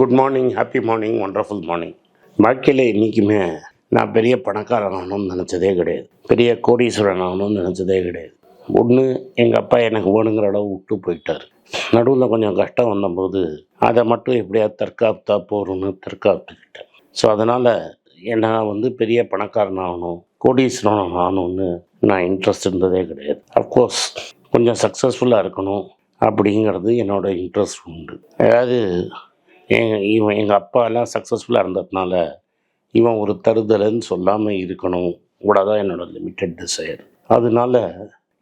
Good morning happy morning wonderful morning. வாழ்க்கையில் இன்றைக்குமே நான் பெரிய பணக்காரன் ஆகணும்னு நினச்சதே கிடையாது. பெரிய கோடீஸ்வரன் ஆகணும்னு நினச்சதே கிடையாது. ஒன்று எங்கள் அப்பா எனக்கு வேணுங்கிற அளவு விட்டு போயிட்டார். நடுவில் கொஞ்சம் கஷ்டம் வந்தபோது அதை மட்டும் எப்படியாவது தற்காப்தா போகணும்னு தற்காத்துக்கிட்டேன். ஸோ அதனால் என்ன வந்து பெரிய பணக்காரன் ஆகணும் கோடீஸ்வரன் ஆகணும்னு நான் இன்ட்ரெஸ்ட் இருந்ததே கிடையாது. அஃப்கோர்ஸ் கொஞ்சம் சக்ஸஸ்ஃபுல்லாக இருக்கணும் அப்படிங்கிறது என்னோட இன்ட்ரெஸ்ட் உண்டு. அதாவது இவன் எங்கள் அப்பாலாம் சக்ஸஸ்ஃபுல்லாக இருந்ததுனால இவன் ஒரு தருதலைன்னு சொல்லாமல் இருக்கணும். கூட தான் என்னோடய லிமிட்டட் டிசைர் அதனால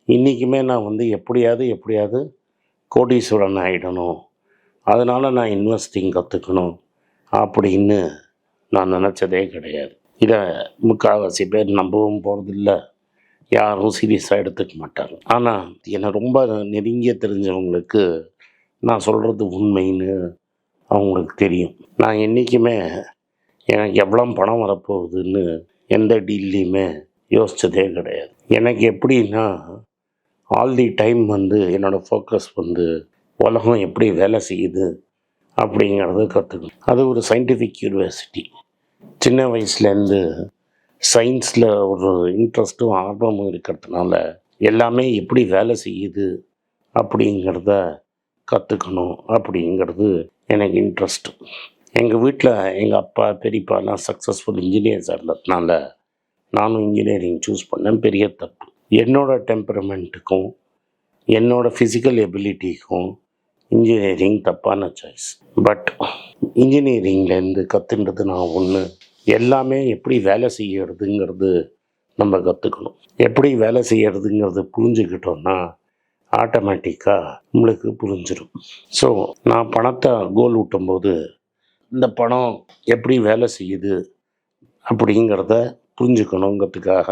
இன்றைக்குமே நான் வந்து எப்படியாவது எப்படியாவது கோடீஸ்வரன் ஆகிடணும் அதனால் நான் இன்வெஸ்டிங் கற்றுக்கணும் அப்படின்னு நான் நினச்சதே கிடையாது. இதை முக்கால்வாசி பேர் நம்பவும் போகிறதில்ல யாரும் சீரியஸாக எடுத்துக்க மாட்டாங்க. ஆனால் என்னை ரொம்ப நெருங்கிய தெரிஞ்சவங்களுக்கு நான் சொல்கிறது உண்மைன்னு அவங்களுக்கு தெரியும். நான் என்றைக்குமே எனக்கு எவ்வளோ பணம் வரப்போகுதுன்னு எந்த டீல்லையுமே யோசித்ததே கிடையாது. எனக்கு எப்படின்னா ஆல் தி டைம் வந்து என்னோடய ஃபோக்கஸ் வந்து உலகம் எப்படி வேலை செய்யுது அப்படிங்கிறத கற்றுக்கணும் அது ஒரு சயின்டிஃபிக் யூனிவர்சிட்டி சின்ன வயசுலேருந்து சயின்ஸில் ஒரு இன்ட்ரெஸ்ட்டும் ஆர்வமும் இருக்கிறதுனால எல்லாமே எப்படி வேலை செய்யுது அப்படிங்கிறத கற்றுக்கணும் அப்படிங்கிறது எனக்கு இன்ட்ரெஸ்ட் எங்கள் வீட்டில் எங்கள் அப்பா பெரியப்பாலாம் சக்ஸஸ்ஃபுல் இன்ஜினியர்ஸாக இருந்ததுனால நானும் இன்ஜினியரிங் சூஸ் பண்ணேன். பெரிய தப்பு. என்னோடய டெம்பரமெண்ட்டுக்கும் என்னோடய ஃபிசிக்கல் எபிலிட்டிக்கும் இன்ஜினியரிங் தப்பான சாய்ஸ் பட் இன்ஜினியரிங்லேருந்து கற்றுன்றது நான் ஒன்று எல்லாமே எப்படி வேலை செய்யறதுங்கிறது நம்ம கற்றுக்கணும் எப்படி வேலை செய்யறதுங்கிறது புரிஞ்சுக்கிட்டோன்னா ஆட்டோமேட்டிக்காக நம்மளுக்கு புரிஞ்சிடும் ஸோ நான் பணத்தை கோல் ஊட்டும்போது இந்த பணம் எப்படி வேலை செய்யுது அப்படிங்கிறத புரிஞ்சுக்கணுங்கிறதுக்காக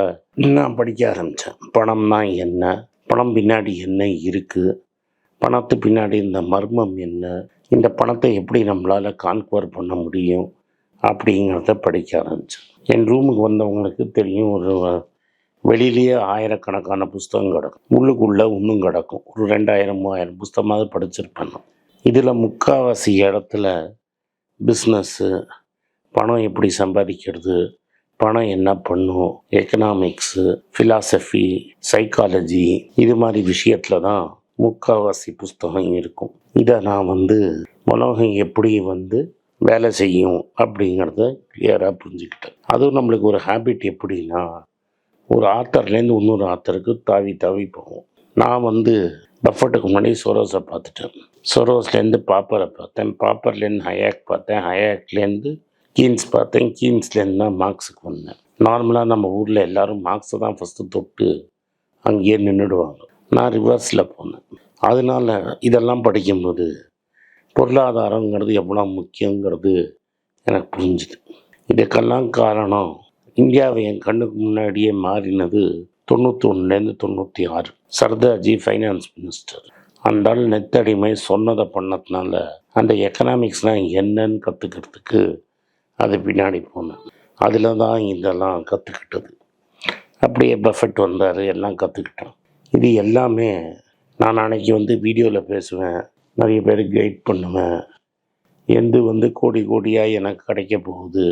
நான் படிக்க ஆரம்பித்தேன் பணம்னா என்ன? பணம் பின்னாடி என்ன இருக்குது பணத்து பின்னாடி இந்த மர்மம் என்ன? இந்த பணத்தை எப்படி நம்மளால் கான்குவர் பண்ண முடியும்? அப்படிங்கிறத படிக்க ஆரம்பித்தேன் என் ரூமுக்கு வந்தவங்களுக்கு தெரியும் ஒரு வெளியிலேயே ஆயிரக்கணக்கான புஸ்தகம் கிடக்கும். உள்ளுக்குள்ளே இன்னும் கிடக்கும். ஒரு ரெண்டாயிரம் மூவாயிரம் புஸ்தகமாவது படிச்சிருப்பேன் இதில் முக்கால்வாசி இடத்துல பிஸ்னஸ்ஸு பணம் எப்படி சம்பாதிக்கிறது பணம் என்ன பண்ணும் எக்கனாமிக்ஸு ஃபிலாசபி சைக்காலஜி இது மாதிரி விஷயத்தில் தான் முக்கால்வாசி புஸ்தகம் இருக்கும். இதை நான் வந்து உலகம் எப்படி வந்து வேலை செய்யும் அப்படிங்கிறத கிளியராக புரிஞ்சுக்கிட்டேன். அதுவும் நம்மளுக்கு ஒரு ஹேபிட் எப்படின்னா ஒரு ஆத்தர்லேருந்து இன்னொரு ஆத்தருக்கு தாவி தாவி போகும். நான் வந்து பஃபட்டுக்கு முன்னாடி சொரோஸை பார்த்துட்டேன். சொரோஸ்லேருந்து பாப்பரை பார்த்தேன். பாப்பர்லேருந்து ஹயாக் பார்த்தேன். ஹயாக்லேருந்து கீன்ஸ் பார்த்தேன். கீன்ஸ்லேருந்து தான் மார்க்ஸுக்கு வந்தேன். நார்மலாக நம்ம ஊரில் எல்லாரும் மார்க்ஸை தான் ஃபஸ்ட்டு தொட்டு அங்கேயே நின்றுடுவாங்க. நான் ரிவர்ஸில் போனேன். அதனால் இதெல்லாம் படிக்கும்போது பொருளாதாரங்கிறது எவ்வளோ முக்கியங்கிறது எனக்கு புரிஞ்சுது. இதுக்கெல்லாம் காரணம் இந்தியாவை என் கண்ணுக்கு முன்னாடியே மாறினது தொண்ணூற்றி ஒன்றுலேருந்து தொண்ணூற்றி ஆறு சர்தார்ஜி ஃபைனான்ஸ் மினிஸ்டர் அந்த ஆள் நெத்தடிமை சொன்னதை பண்ணதுனால அந்த எக்கனாமிக்ஸ்னால் என்னன்னு கற்றுக்கிறதுக்கு அது பின்னாடி போனேன். அதில் தான் இதெல்லாம் கற்றுக்கிட்டது அப்படியே பஃபெட் வந்தார் எல்லாம் கற்றுக்கிட்டேன் இது எல்லாமே நான் அன்னைக்கு வந்து வீடியோவில் பேசுவேன். நிறைய பேருக்கு கைட் பண்ணுவேன். எந்த வந்து கோடி கோடியாக எனக்கு கிடைக்க போகுது?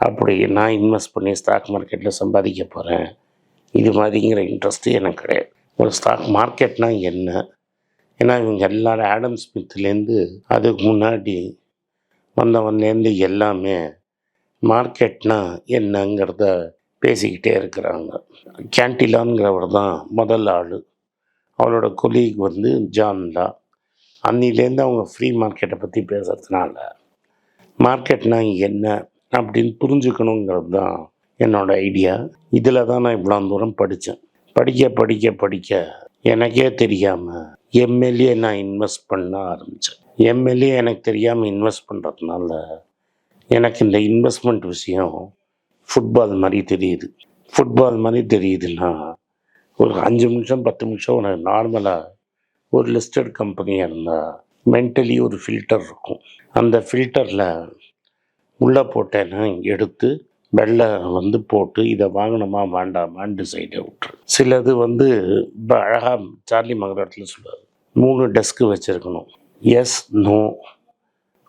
அப்படி நான் இன்வெஸ்ட் பண்ணி ஸ்டாக் மார்க்கெட்டில் சம்பாதிக்க போகிறேன் இது மாதிரிங்கிற இன்ட்ரெஸ்ட்டு எனக்கு கிடையாது. ஒரு ஸ்டாக் மார்க்கெட்னால் என்ன? ஏன்னா இவங்க எல்லாரும் ஆடம் ஸ்மித்லேருந்து அதுக்கு முன்னாடி வந்தவன்லேருந்து எல்லாமே மார்க்கெட்னால் என்னங்கிறத பேசிக்கிட்டே இருக்கிறாங்க. கேண்டிலான்கிறவர் தான் முதல் ஆள். அவரோட கொலீக் வந்து ஜான்லா அன்னிலேருந்து அவங்க ஃப்ரீ மார்க்கெட்டை பற்றி பேசுகிறதுனால மார்க்கெட்னால் என்ன? அப்படின்னு புரிஞ்சுக்கணுங்கிறது தான் என்னோட ஐடியா இதில் தான் நான் இவ்வளோ தூரம் படித்தேன் படிக்க படிக்க படிக்க எனக்கே தெரியாமல் எம்எல்ஏ நான் இன்வெஸ்ட் பண்ண ஆரம்பித்தேன் எம்எல்ஏ எனக்கு தெரியாமல் இன்வெஸ்ட் பண்ணுறதுனால எனக்கு இந்த இன்வெஸ்ட்மெண்ட் விஷயம் ஃபுட்பால் மாதிரி தெரியுது. ஃபுட்பால் மாதிரி தெரியுதுன்னா ஒரு அஞ்சு நிமிஷம் பத்து நிமிஷம் ஒரு நார்மலாக ஒரு லிஸ்டட் கம்பெனியாக இருந்தால் மென்டலி ஒரு ஃபில்டர் இருக்கும். அந்த ஃபில்டரில் உள்ளே போட்டேன்னா எடுத்து வெள்ளை வந்து போட்டு இதை வாங்கணுமா வேண்டாமான்னு டிசைடை விட்டுரு. சிலது வந்து இப்போ அழகாக சார்லி மகராட்டில் சொல்லுவார். மூணு டெஸ்க்கு வச்சுருக்கணும். எஸ் நோ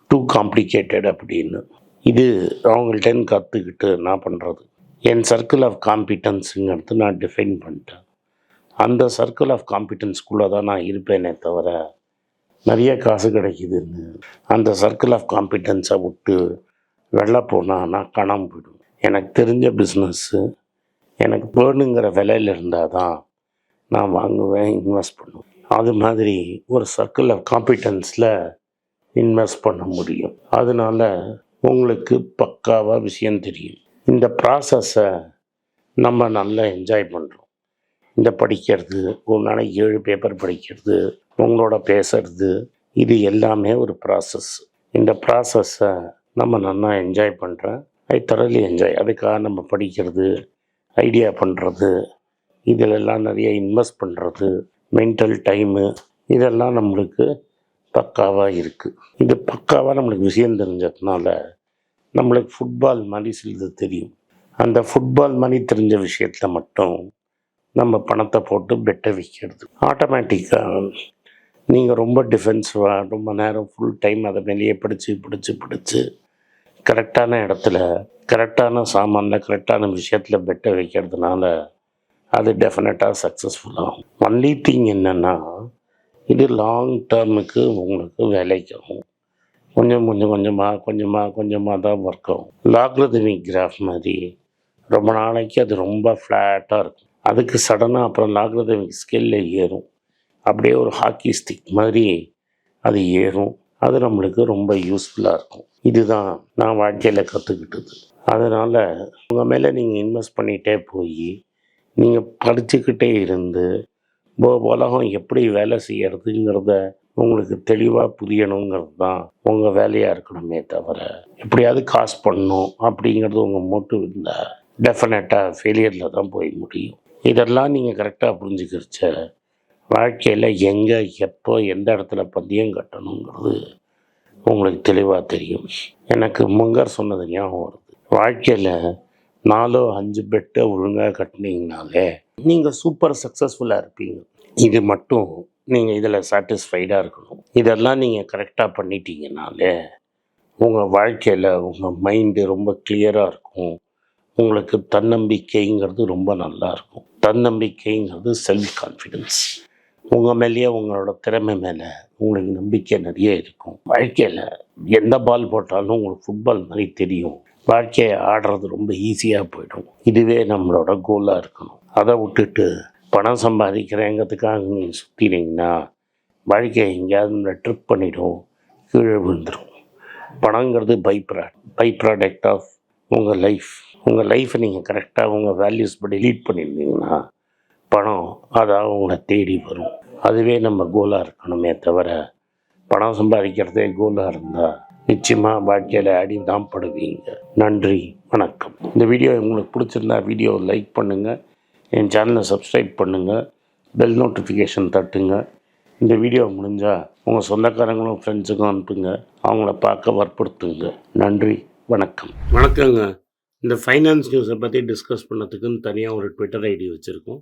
டூ காம்ப்ளிகேட்டட் அப்படின்னு. இது அவங்கள்ட்டேருந்து கற்றுக்கிட்டு நான் பண்ணுறது என் சர்க்கிள் ஆஃப் காம்பிட்டன்ஸுங்கிறது நான் டிஃபைன் பண்ணிட்டேன். அந்த சர்க்கிள் ஆஃப் காம்பிட்டன்ஸ்குள்ளே தான் நான் இருப்பேனே தவிர நிறைய காசு கிடைக்குதுன்னு. அந்த சர்க்கிள் ஆஃப் காம்பிட்டன்ஸை விட்டு வெளில போனால் நான் போயிடும். எனக்கு தெரிஞ்ச பிஸ்னஸ்ஸு எனக்கு வேணுங்கிற விலையில் இருந்தால் தான் நான் வாங்குவேன் இன்வெஸ்ட் பண்ணுவேன். அது மாதிரி ஒரு சர்க்கிள் ஆஃப் காம்பிடன்ஸில் இன்வெஸ்ட் பண்ண முடியும். அதனால உங்களுக்கு பக்காவாக விஷயம் தெரியும். இந்த ப்ராசஸை நம்ம நல்லா என்ஜாய் பண்ணுறோம் இந்த படிக்கிறது ஒரு நாளைக்கு ஏழு பேப்பர் படிக்கிறது உங்களோட பேசுறது இது எல்லாமே ஒரு ப்ராசஸ் இந்த ப்ராசஸை நம்ம நல்லா என்ஜாய் பண்ணுறேன் ஐ தரலி என்ஜாய் அதுக்காக நம்ம படிக்கிறது ஐடியா பண்ணுறது இதிலெல்லாம் நிறைய இன்வெஸ்ட் பண்ணுறது மென்டல் டைமு இதெல்லாம் நம்மளுக்கு பக்காவாக இருக்குது இது பக்காவாக நம்மளுக்கு விஷயம் தெரிஞ்சதுனால நம்மளுக்கு ஃபுட்பால் மாதிரி சிலது தெரியும். அந்த ஃபுட்பால் மாதிரி தெரிஞ்ச விஷயத்தில் மட்டும் நம்ம பணத்தை போட்டு பெட்டை விற்கிறது ஆட்டோமேட்டிக்காக நீங்கள் ரொம்ப டிஃபென்சிவாக ரொம்ப நேரம் ஃபுல் டைம் அதை மேலேயே பிடிச்சி பிடிச்சி பிடிச்சி கரெக்டான இடத்துல கரெக்டான சாமானில் கரெக்டான விஷயத்தில் பெட்டை வைக்கிறதுனால அது டெஃபினட்டாக சக்ஸஸ்ஃபுல்லாகும் ஒன்லி திங் என்னென்னா இது லாங் டேர்முக்கு உங்களுக்கு வேலைக்கும் கொஞ்சம் கொஞ்சம் கொஞ்சமாக கொஞ்சமாக கொஞ்சமாக தான் ஒர்க் ஆகும். லாக்ரதமிக் கிராஃப் மாதிரி ரொம்ப நாளைக்கு அது ரொம்ப ஃப்ளாட்டாக இருக்கும். அதுக்கு சடனாக அப்புறம் லாக்ரதமிக் ஸ்கில்ல ஏறும். அப்படியே ஒரு ஹாக்கி ஸ்டிக் மாதிரி அது ஏறும். அது நம்மளுக்கு ரொம்ப யூஸ்ஃபுல்லாக இருக்கும். இதுதான் நான் வாழ்க்கையில் கற்றுக்கிட்டது அதனால் உங்கள் மேலே நீங்கள் இன்வெஸ்ட் பண்ணிகிட்டே போய் நீங்கள் படிச்சுக்கிட்டே இருந்து உலகம் எப்படி வேலை செய்யறதுங்கிறத உங்களுக்கு தெளிவாக புரியணுங்கிறது தான் உங்கள் வேலையாக இருக்கணுமே தவிர எப்படியாவது காசு பண்ணணும் அப்படிங்கிறது உங்கள் மோட்டிவ் இருந்தால் டெஃபினட்டாக ஃபெயிலியரில் தான் போய் முடியும். இதெல்லாம் நீங்கள் கரெக்டாக புரிஞ்சுக்கிறச்ச வாழ்க்கையில் எங்கே எப்போ எந்த இடத்துல பந்தயம் கட்டணுங்கிறது உங்களுக்கு தெளிவாக தெரியும். எனக்கு முங்கர் சொன்னது ஞாபகம் வருது. வாழ்க்கையில் நாலோ அஞ்சு பெட்டை ஒழுங்காக கட்டினீங்கனாலே நீங்கள் சூப்பர் சக்ஸஸ்ஃபுல்லாக இருப்பீங்க. இது மட்டும் நீங்கள் இதில் சாட்டிஸ்ஃபைடாக இருக்கணும். இதெல்லாம் நீங்கள் கரெக்டாக பண்ணிட்டீங்கனாலே உங்கள் வாழ்க்கையில் உங்கள் மைண்டு ரொம்ப கிளியராக இருக்கும். உங்களுக்கு தன்னம்பிக்கைங்கிறது ரொம்ப நல்லா இருக்கும். தன்னம்பிக்கைங்கிறது செல்ஃப் கான்ஃபிடென்ஸ் உங்கள் மேலேயே உங்களோட திறமை மேலே உங்களுக்கு நம்பிக்கை நிறைய இருக்கும். வாழ்க்கையில் எந்த பால் போட்டாலும் உங்களுக்கு ஃபுட்பால் மாதிரி தெரியும். வாழ்க்கையை ஆடுறது ரொம்ப ஈஸியாக போயிடும். இதுவே நம்மளோட கோலாக இருக்கணும். அதை விட்டுட்டு பணம் சம்பாதிக்கிறேங்கிறதுக்காக நீங்கள் சுற்றினீங்கன்னா வாழ்க்கையை எங்கேயாவது ட்ரிப் பண்ணிவிடும் கீழே விழுந்துடும் பணங்கிறது by prod by product of உங்கள் லைஃப் உங்கள் லைஃப்பை நீங்கள் கரெக்டாக உங்கள் வேல்யூஸ் படி லீட் பண்ணியிருந்தீங்கன்னா பணம் அதாவது உங்களை தேடி வரும். அதுவே நம்ம கோலாக இருக்கணுமே தவிர பணம் சம்பாதிக்கிறதே கோலாக இருந்தால் நிச்சயமாக வாழ்க்கையில் அடி தான் படுவீங்க. நன்றி வணக்கம். இந்த வீடியோ உங்களுக்கு பிடிச்சிருந்தா வீடியோ லைக் பண்ணுங்கள் என் சேனலை சப்ஸ்கிரைப் பண்ணுங்கள் பெல் நோட்டிஃபிகேஷன் தட்டுங்க. இந்த வீடியோ முடிஞ்சால் உங்கள் சொந்தக்காரங்களும் ஃப்ரெண்ட்ஸுக்கும் அனுப்புங்க. அவங்கள பார்க்க வற்புறுத்துங்க. நன்றி வணக்கம். வணக்கங்க. இந்த ஃபைனான்ஸ் நியூஸை பற்றி டிஸ்கஸ் பண்ணதுக்குன்னு தனியாக ஒரு ட்விட்டர் ஐடி வச்சுருக்கோம்.